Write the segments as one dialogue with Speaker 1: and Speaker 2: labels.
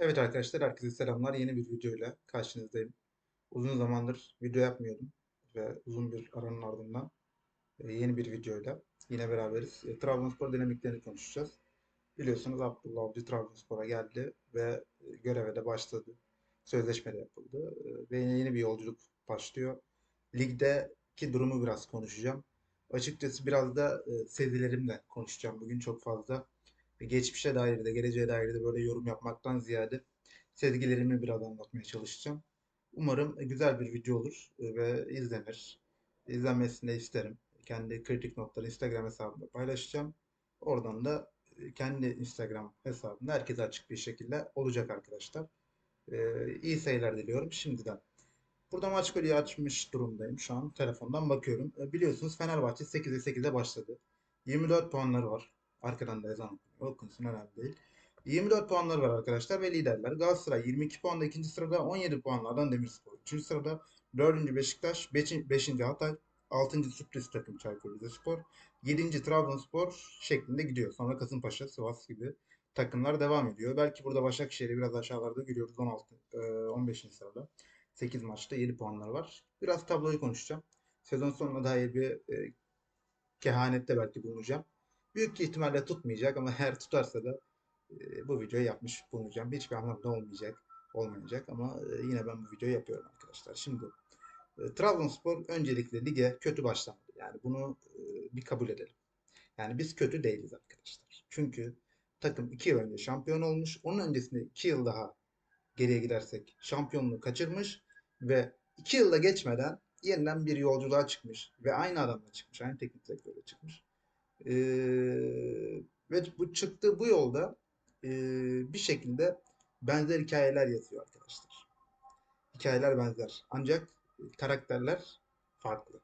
Speaker 1: Evet arkadaşlar herkese selamlar. Yeni bir videoyla karşınızdayım. Uzun zamandır video yapmıyordum ve uzun bir aranın ardından e, yeni bir videoyla yine beraberiz. E, Trabzonspor dinamiklerini konuşacağız. Biliyorsunuz Abdullah Avcı Trabzonspor'a geldi ve e, göreve de başladı. Sözleşme de yapıldı ve yeni bir yolculuk başlıyor. Ligdeki durumu biraz konuşacağım. Açıkçası biraz da sezilerimle konuşacağım bugün çok fazla. Ve geçmişe dair de geleceğe dair de böyle yorum yapmaktan ziyade sezgilerimi biraz anlatmaya çalışacağım. Umarım güzel bir video olur e, ve izlenir. İzlenmesini de isterim. Kendi kritik notları Instagram hesabımda paylaşacağım. Oradan da e, kendi Instagram hesabımda herkese açık bir şekilde olacak arkadaşlar. E, iyi seyirler diliyorum şimdiden. Burada maç golü açmış durumdayım şu an. Telefondan bakıyorum. E, biliyorsunuz Fenerbahçe 8'e 8'e başladı. 24 puanları var. Arkadan da ezan. Okunsun önemli değil. 24 puanları var arkadaşlar ve liderler. Galatasaray 22 puanda ikinci sırada 17 puanlardan Demirspor. 3. sırada 4. Beşiktaş, 5. Hatay, 6. sürpriz takım Çaykur Rizespor, 7. Trabzonspor şeklinde gidiyor. Sonra Kasımpaşa, Sivas gibi takımlar devam ediyor. Belki burada Başakşehir'i biraz aşağılarda görüyoruz 16, e, 15. sırada. 8 maçta 7 puanlar var. Biraz tabloyu konuşacağım. Sezon sonuna dair bir e, kehanette belki bulunacağım. Büyük ihtimalle tutmayacak ama eğer tutarsa da e, bu videoyu yapmış bulunacağım. Hiçbir anlamda olmayacak, olmayacak ama e, yine ben bu videoyu yapıyorum arkadaşlar. Şimdi e, Trabzonspor öncelikle lige kötü başlamadı. Yani bunu bir kabul edelim. Yani biz kötü değiliz arkadaşlar. Çünkü takım 2 yıl önce şampiyon olmuş. Onun öncesinde 2 yıl daha geriye gidersek şampiyonluğu kaçırmış ve 2 yılda geçmeden yeniden bir yolculuğa çıkmış ve aynı adamla çıkmış, aynı teknik direktörle çıkmış. Ee, ve bu çıktığı bu yolda e, bir şekilde benzer hikayeler yazıyor arkadaşlar. Hikayeler benzer. Ancak karakterler farklı.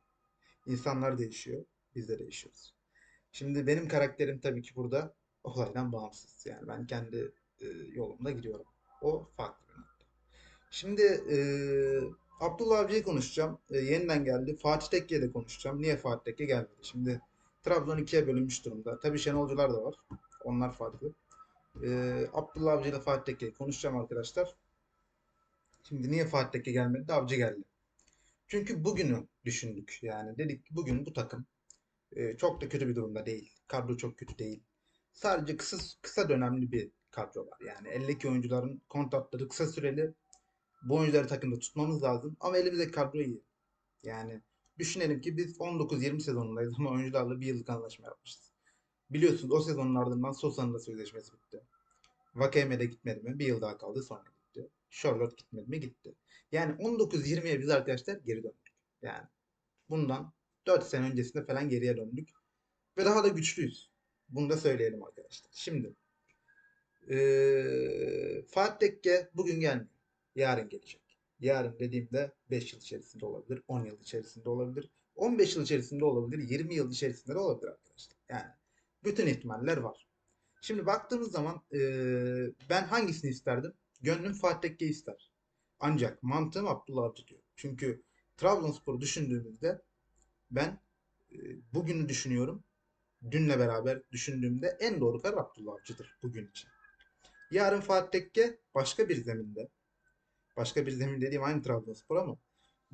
Speaker 1: İnsanlar değişiyor. Biz de değişiyoruz. Şimdi benim karakterim tabii ki burada olaydan bağımsız. Yani ben kendi e, yolumda gidiyorum. O farklı bir nokta. Şimdi e, Abdullah Avcı'yı konuşacağım. E, yeniden geldi. Fatih Tekke'ye de konuşacağım. Niye Fatih Tekke gelmedi? Şimdi Trabzon ikiye bölünmüş durumda. Tabii Şenolcular da var. Onlar farklı. Ee, Abdullah Avcı ile Fatih Tekke konuşacağım arkadaşlar. Şimdi niye Fatih Tekke gelmedi de Avcı geldi. Çünkü bugünü düşündük. Yani dedik ki bugün bu takım e, çok da kötü bir durumda değil. Kadro çok kötü değil. Sadece kısa kısa dönemli bir kadro var. Yani eldeki oyuncuların kontratları kısa süreli. Bu oyuncuları takımda tutmamız lazım. Ama elimizdeki kadro iyi. Yani Düşünelim ki biz 19-20 sezonundayız ama oyuncularla bir yıllık anlaşma yapmışız. Biliyorsunuz o sezonun ardından Sosa'nın da sözleşmesi bitti. Vakeme de gitmedi mi? Bir yıl daha kaldı sonra gitti. Charlotte gitmedi mi? Gitti. Yani 19-20'ye biz arkadaşlar geri döndük. Yani bundan 4 sene öncesinde falan geriye döndük. Ve daha da güçlüyüz. Bunu da söyleyelim arkadaşlar. Şimdi ee, Fatih Tekke bugün gelmiyor. Yarın gelecek. Yarın dediğimde 5 yıl içerisinde olabilir, 10 yıl içerisinde olabilir, 15 yıl içerisinde olabilir, 20 yıl içerisinde de olabilir arkadaşlar. Yani bütün ihtimaller var. Şimdi baktığımız zaman e, ben hangisini isterdim? Gönlüm Fatih Tekke ister. Ancak mantığım Abdullah Avcı diyor. Çünkü Trabzonspor'u düşündüğümüzde ben e, bugünü düşünüyorum. Dünle beraber düşündüğümde en doğru karar Abdullah Avcı'dır bugün için. Yarın Fatih Tekke başka bir zeminde Başka bir zemin dediğim aynı Trabzonspor ama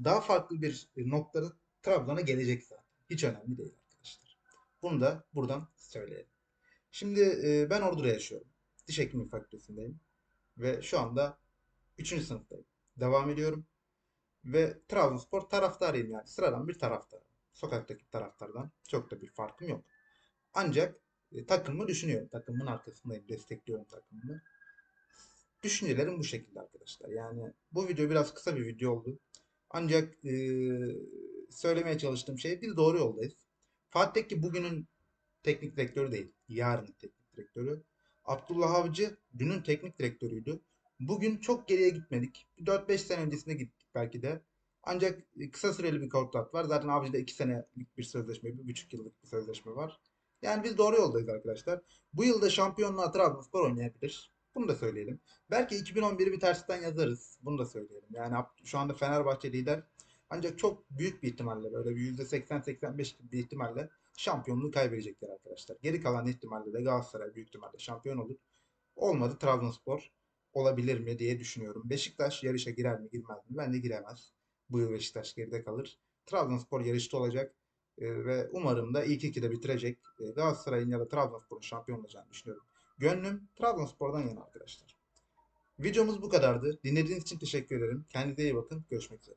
Speaker 1: daha farklı bir noktada Trabzon'a gelecek zaten. Hiç önemli değil arkadaşlar. Bunu da buradan söyleyelim. Şimdi e, ben Ordu'da yaşıyorum. Diş hekimi fakültesindeyim. Ve şu anda 3. sınıftayım. Devam ediyorum. Ve Trabzonspor taraftarıyım yani. Sıradan bir taraftarım. Sokaktaki taraftardan çok da bir farkım yok. Ancak e, takımımı düşünüyorum. Takımımın arkasındayım. Destekliyorum takımımı. Düşüncelerim bu şekilde arkadaşlar. Yani bu video biraz kısa bir video oldu. Ancak e, söylemeye çalıştığım şey biz doğru yoldayız. Fatih Tekke bugünün teknik direktörü değil. Yarın teknik direktörü. Abdullah Avcı dünün teknik direktörüydü. Bugün çok geriye gitmedik. 4-5 sene öncesine gittik belki de. Ancak kısa süreli bir kontrat var. Zaten Avcı'da 2 senelik bir sözleşme, 1,5 yıllık bir sözleşme var. Yani biz doğru yoldayız arkadaşlar. Bu yılda şampiyonluğa Trabzonspor oynayabilir. Bunu da söyleyelim. Belki 2011'i bir tersten yazarız. Bunu da söyleyelim. Yani şu anda Fenerbahçe lider. Ancak çok büyük bir ihtimalle böyle bir %80-85 bir ihtimalle şampiyonluğu kaybedecekler arkadaşlar. Geri kalan ihtimalle de Galatasaray büyük ihtimalle şampiyon olur. Olmadı Trabzonspor olabilir mi diye düşünüyorum. Beşiktaş yarışa girer mi girmez mi? Bence giremez. Bu yıl Beşiktaş geride kalır. Trabzonspor yarışta olacak e, ve umarım da ilk ikide bitirecek. E, Galatasaray'ın ya da Trabzonspor'un şampiyon olacağını düşünüyorum. Gönlüm Trabzonspor'dan yana arkadaşlar. Videomuz bu kadardı. Dinlediğiniz için teşekkür ederim. Kendinize iyi bakın. Görüşmek üzere.